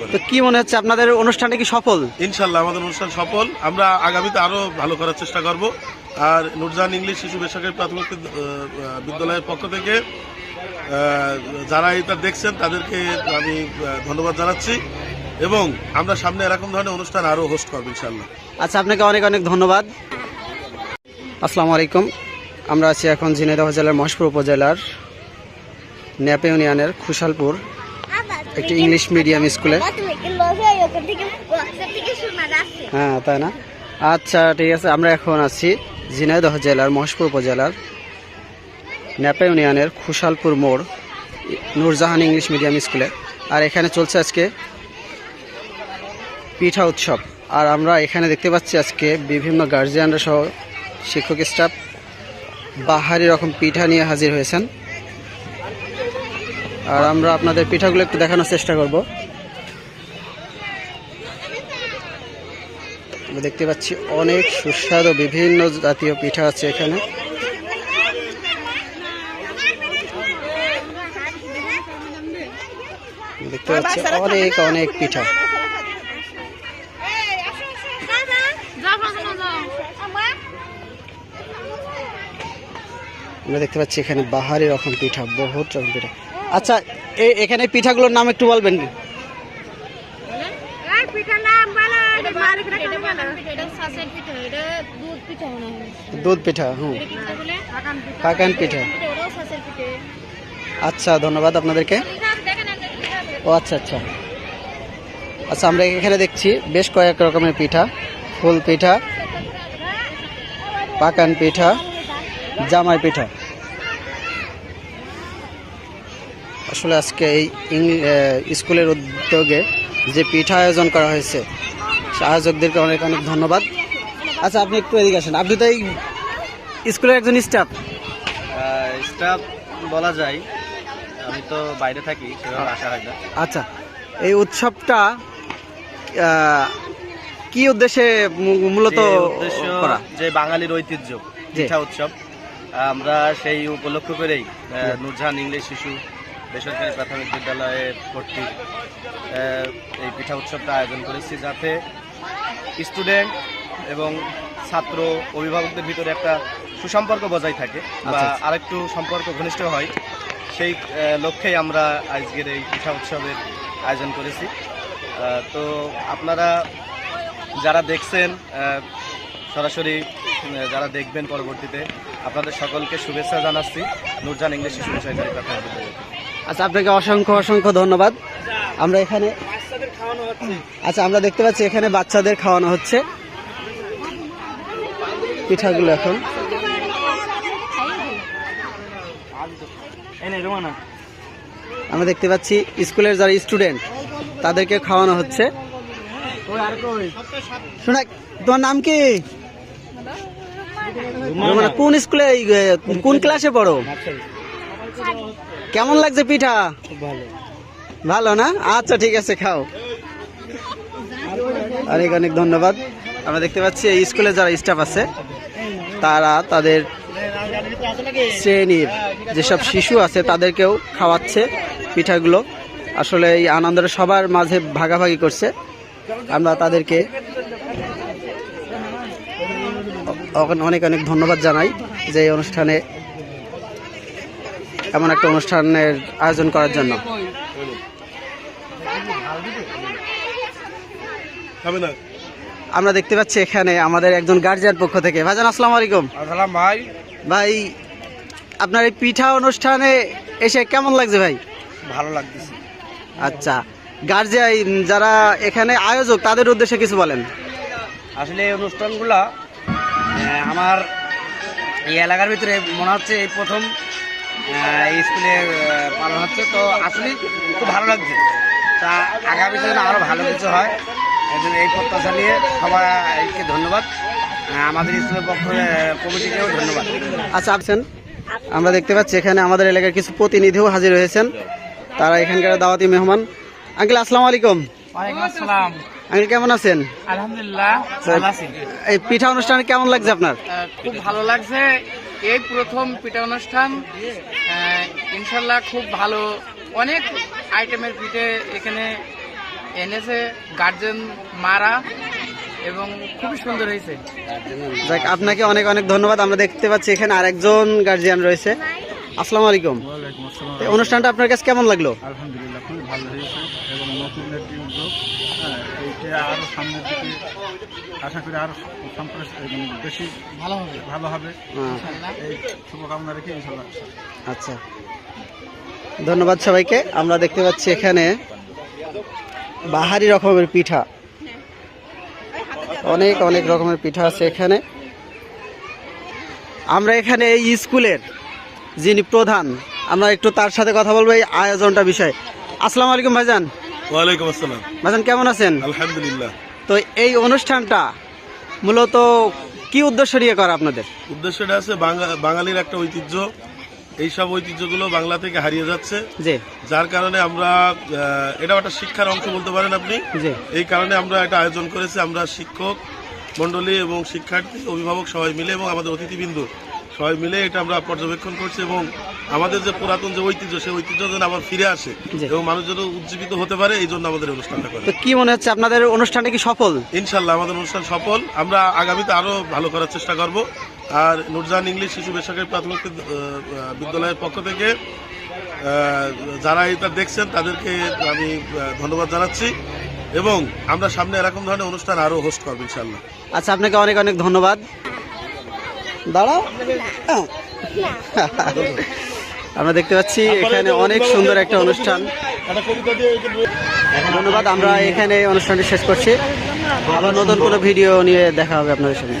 করে তো কি মনে হচ্ছে আপনাদের অনুষ্ঠানটা কি সফল? ইনশাল্লাহ আমাদের অনুষ্ঠান সফল। আমরা আগামীতে আরও ভালো করার চেষ্টা করব। আর নুরজাহান ইংলিশ শিশু বেসরকারি প্রাথমিক বিদ্যালয়ের পক্ষ থেকে যারা এটা দেখছেন তাদেরকে আমি ধন্যবাদ জানাচ্ছি। এবং আমরা সামনে এরকম ধরনের অনুষ্ঠান আরও হোস্ট করব ইনশাল্লাহ। আচ্ছা আপনাকে অনেক অনেক ধন্যবাদ। আসসালামু আলাইকুম। আমরা আছি এখন ঝিনাইদহ জেলার মহেশপুর উপজেলার ন্যাপে ইউনিয়নের খুশালপুর একটি ইংলিশ মিডিয়াম স্কুলে হ্যাঁ তাই না? আচ্ছা ঠিক আছে, আমরা এখন আছি ঝিনাইদহ জেলার মহেশপুর উপজেলার ন্যাপা ইউনিয়নের খুশালপুর মোড়, নূরজাহান ইংলিশ মিডিয়াম স্কুলে আর এখানে চলছে আজকে পিঠা উৎসব। আর আমরা এখানে দেখতে পাচ্ছি আজকে বিভিন্ন গার্জিয়ানরা সহ শিক্ষক স্টাফ বাহারি রকম পিঠা নিয়ে হাজির হয়েছেন। আর আমরা আপনাদের পিঠাগুলো একটু দেখানোর চেষ্টা করব। আমরা দেখতে পাচ্ছি অনেক সুস্বাদু বিভিন্ন জাতীয় পিঠা আছে এখানে। দেখতে পাচ্ছি অনেক অনেক পিঠা। আমরা দেখতে পাচ্ছি এখানে বাহারি রকম পিঠা বহুত রকম পিঠা। আচ্ছা এখানে পিঠাগুলোর নাম একটু বলবেন দুধ পিঠা হুম। পাকান পিঠা। আচ্ছা ধন্যবাদ আপনাদেরকে। ও আচ্ছা আচ্ছা। আচ্ছা আমরা এখানে দেখছি বেশ কয়েক রকমের পিঠা। ফুল পিঠা পাকান পিঠা জামাই পিঠা। আসলে আজকে এই স্কুলের উদ্যোগে যে পিঠা আয়োজন করা হয়েছে আয়োজকদেরকে অনেক অনেক ধন্যবাদ। আচ্ছা আপনি একটু এদিকে আসেন। আপনি তো এই স্কুলের একজন স্টাফ স্টাফ বলা যায় আমি তো বাইরে থাকি আসা হয় না। আচ্ছা এই উৎসবটা কি উদ্দেশ্যে মূলত যে উদ্দেশ্য করা? যে বাঙালির ঐতিহ্য পিঠা উৎসব আমরা সেই উপলক্ষ করেই নূরজাহান ইংলিশ শিশু বেসরকারি প্রাথমিক বিদ্যালয়ে ভর্তি এই পিঠা উৎসবটা আয়োজন করেছি যাতে স্টুডেন্ট এবং ছাত্র অভিভাবকদের ভিতরে একটা সুসম্পর্ক বজায় থাকে বা আচ্ছা, আচ্ছা। আরেকটু সম্পর্ক ঘনিষ্ঠ হয় সেই লক্ষ্যেই আমরা আজকের এই পিঠা উৎসবের আয়োজন করেছি তো আপনারা যারা দেখছেন সরাসরি যারা দেখবেন পরবর্তীতে আপনাদের সকলকে শুভেচ্ছা জানাচ্ছি নুরজান ইংলিশ শিশু সরকারি প্রাথমিক। আচ্ছা আপনাকে অসংখ্য অসংখ্য ধন্যবাদ। আমরা এখানে আচ্ছা আমরা দেখতে পাচ্ছি এখানে বাচ্চাদের খাওয়ানো হচ্ছে। পিঠাগুলো এখন। আমরা দেখতে পাচ্ছি স্কুলের যারা স্টুডেন্ট তাদেরকে খাওয়ানো হচ্ছে। শোনা তোমার নাম কি? কোন স্কুলে কোন ক্লাসে পড়ো? কেমন লাগছে পিঠা? ভালো। না? আচ্ছা ঠিক আছে খাও। অনেক অনেক ধন্যবাদ। আমরা দেখতে পাচ্ছি এই স্কুলে যারা স্টাফ আছে তারা তাদের শ্রেণির যেসব শিশু আছে তাদেরকেও খাওয়াচ্ছে পিঠাগুলো। আসলে এই আনন্দটা সবার মাঝে ভাগাভাগি করছে। আমরা তাদেরকে অনেক অনেক ধন্যবাদ জানাই যে এই অনুষ্ঠানে এমন একটা অনুষ্ঠানের আয়োজন করার জন্য। আমরা দেখতে পাচ্ছি এখানে আমাদের একজন গার্জিয়ান পক্ষ থেকে। ভাইজান আসসালামু আলাইকুম। ভাই। ভাই আপনার এই পিঠা অনুষ্ঠানে এসে কেমন লাগছে ভাই? ভালো লাগতেছে। আচ্ছা গার্জিয়ান যারা এখানে আয়োজক তাদের উদ্দেশ্যে কিছু বলেন। আসলে এই অনুষ্ঠানগুলা আমার এই এলাকার ভিতরে মনে হচ্ছে এই প্রথম স্কুলে পালন হচ্ছে। তো আসলে খুব ভালো লাগছে। তা আগামী যেন আরও ভালো কিছু হয়। এই জন্য এই প্রত্যাশা নিয়ে সবাইকে ধন্যবাদ। আমাদের স্কুলের পক্ষ কমিটিকেও ধন্যবাদ। আচ্ছা আছেন? আমরা দেখতে পাচ্ছি এখানে আমাদের এলাকার কিছু প্রতিনিধিও হাজির হয়েছেন। তারা এখানকার দাওয়াতি মেহমান। আঙ্কেল আসসালামু আলাইকুম। ওয়ালাইকুম আসসালাম। আঙ্কেল কেমন আছেন? আলহামদুলিল্লাহ এই পিঠা অনুষ্ঠানে কেমন লাগছে আপনার? খুব ভালো লাগছে। এই প্রথম পিঠা অনুষ্ঠান আহ, ইনশাল্লাহ খুব ভালো। অনেক আইটেমের পিঠে এখানে এনেছে গার্জেন মারা এবং খুবই সুন্দর হয়েছে। যাক আপনাকে অনেক অনেক ধন্যবাদ। আমরা দেখতে পাচ্ছি এখানে আরেকজন গার্জিয়ান রয়েছে। আসসালামু আলাইকুম। এই অনুষ্ঠানটা আপনার কাছে কেমন লাগল? আলহামদুলিল্লাহ খুবই ভালো হয়েছে এবং নতুন একটি উদ্যোগ হ্যাঁ এইটা আরও সামনের দিকে আশা করি সম্প্রস মানে বেশি ভালো হবে। ভালো হবে। এই শুভকামনা রেখে ইনশাল্লাহ আচ্ছা। ধন্যবাদ সবাইকে। আমরা দেখতে পাচ্ছি এখানে বাহারি রকমের পিঠা। অনেক অনেক রকমের পিঠা আছে এখানে। আমরা এখানে এই স্কুলের যিনি প্রধান আমরা একটু তার সাথে কথা বলব এই আয়োজনটা বিষয়ে। আসসালামু আলাইকুম ভাইজান। ওয়ালাইকুম আসসালাম। ভাইজান কেমন আছেন? আলহামদুলিল্লাহ। তো এই অনুষ্ঠানটা মূলত কি উদ্দেশ্য নিয়ে করা আপনাদের? উদ্দেশ্যটা আছে বাঙা- বাঙালির একটা ঐতিহ্য। এইসব ঐতিহ্যগুলো বাংলা থেকে হারিয়ে যাচ্ছে। যার কারণে আমরা এটাও একটা শিক্ষার অংশ বলতে পারেন আপনি। এই কারণে আমরা এটা আয়োজন করেছি। আমরা শিক্ষক মণ্ডলী এবং শিক্ষার্থী অভিভাবক সবাই মিলে এবং আমাদের অতিথিবৃন্দ সবাই মিলে এটা আমরা পর্যবেক্ষণ করছি এবং আমাদের যে পুরাতন যে ঐতিহ্য সেই ঐতিহ্য যেন আবার ফিরে আসে এবং মানুষ যেন উজ্জীবিত হতে পারে এই জন্য আমাদের অনুষ্ঠানটা করে তো কি মনে হচ্ছে আপনাদের অনুষ্ঠানটা কি সফল? ইনশাল্লাহ আমাদের অনুষ্ঠান সফল। আমরা আগামীতে আরও ভালো করার চেষ্টা করব। আর নুরজাহান ইংলিশ শিশু বেসরকারি প্রাথমিক বিদ্যালয়ের পক্ষ থেকে যারা এটা দেখছেন তাদেরকে আমি ধন্যবাদ জানাচ্ছি। এবং আমরা সামনে এরকম ধরনের অনুষ্ঠান আরও হোস্ট করব ইনশাল্লাহ। আচ্ছা আপনাকে অনেক অনেক ধন্যবাদ। দাঁড়াও। আমরা দেখতে পাচ্ছি এখানে অনেক সুন্দর একটা অনুষ্ঠান। ধন্যবাদ আমরা এখানে অনুষ্ঠানটি শেষ করছি। আবার নতুন কোনো ভিডিও নিয়ে দেখা হবে আপনাদের সঙ্গে।